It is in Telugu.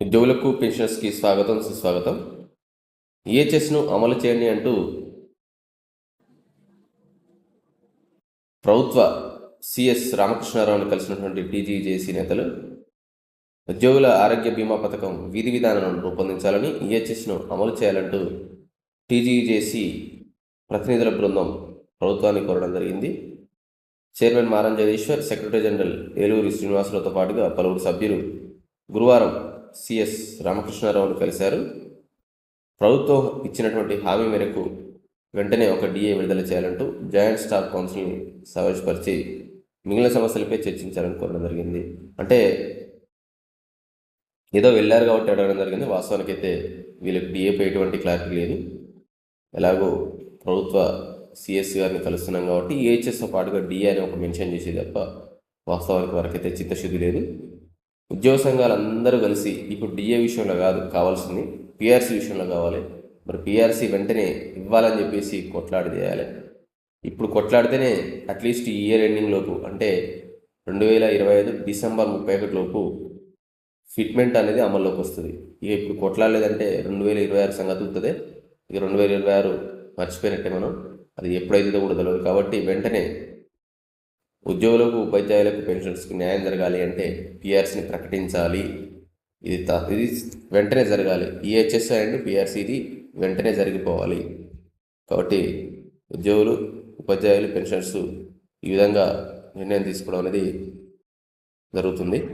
ఉద్యోగులకు పెన్షనర్స్కి స్వాగతం సుస్వాగతం. ఈహెచ్ఎస్ను అమలు చేయండి అంటూ ప్రభుత్వ సిఎస్ రామకృష్ణారావుని కలిసినటువంటి టీజీజేసీ నేతలు ఉద్యోగుల ఆరోగ్య బీమా పథకం విధి విధానాలను రూపొందించాలని ఈహెచ్ఎస్ను అమలు చేయాలంటూ టీజీజేసీ ప్రతినిధుల బృందం ప్రభుత్వాన్ని కోరడం జరిగింది. Chairman Maram Jagadishwar secretary general Eluri శ్రీనివాసులతో పాటుగా పలువురు సభ్యులు గురువారం సిఎస్ రామకృష్ణారావును కలిశారు. ప్రభుత్వం ఇచ్చినటువంటి హామీ మేరకు వెంటనే ఒక డిఏ విడుదల చేయాలంటూ జాయింట్ స్టాఫ్ కౌన్సిల్ని సమావేశపరిచి మిగిలిన సమస్యలపై చర్చించాలని కోరడం జరిగింది. అంటే ఏదో వెళ్ళారు కాబట్టి అడగడం జరిగింది. వాస్తవానికి అయితే వీళ్ళకి డిఏపై ఎటువంటి క్లారిటీ లేదు. ఎలాగో ప్రభుత్వ సిఎస్ గారిని కలుస్తున్నాం కాబట్టి ఈహెచ్ఎస్తో పాటుగా డిఏ అని ఒక మెన్షన్ చేసి తప్ప వాస్తవానికి వరకైతే చిత్తశుద్ధి లేదు. ఉద్యోగ సంఘాలు అందరూ కలిసి ఇప్పుడు డిఏ విషయంలో కాదు కావాల్సింది పిఆర్సీ విషయంలో కావాలి. మరి పిఆర్సీ వెంటనే ఇవ్వాలని చెప్పేసి కొట్లాడి చేయాలి. ఇప్పుడు కొట్లాడితేనే అట్లీస్ట్ ఈ ఇయర్ ఎండింగ్ లోపు అంటే రెండు వేల ఇరవై ఐదు డిసెంబర్ ముప్పై ఒకటి లోపు ఫిట్మెంట్ అనేది అమల్లోకి వస్తుంది. ఇక ఇప్పుడు కొట్లాడలేదంటే రెండు వేల ఇరవై ఆరు సంగతి ఉంటుంది ఇక రెండు వేల ఇరవై ఆరు మర్చిపోయినట్టే మనం. అది ఎప్పుడైతే కూడా తెలియదు కాబట్టి వెంటనే ఉద్యోగులకు ఉపాధ్యాయులకు పెన్షన్స్కి న్యాయం జరగాలి అంటే పిఆర్సీని ప్రకటించాలి. ఇది త- ఇది వెంటనే జరగాలి. ఈహెచ్ఎస్ అండ్ పిఆర్సీ ఇది వెంటనే జరిగిపోవాలి. కాబట్టి ఉద్యోగులు ఉపాధ్యాయులు పెన్షన్స్ ఈ విధంగా నిర్ణయం తీసుకోవడం అనేది జరుగుతుంది.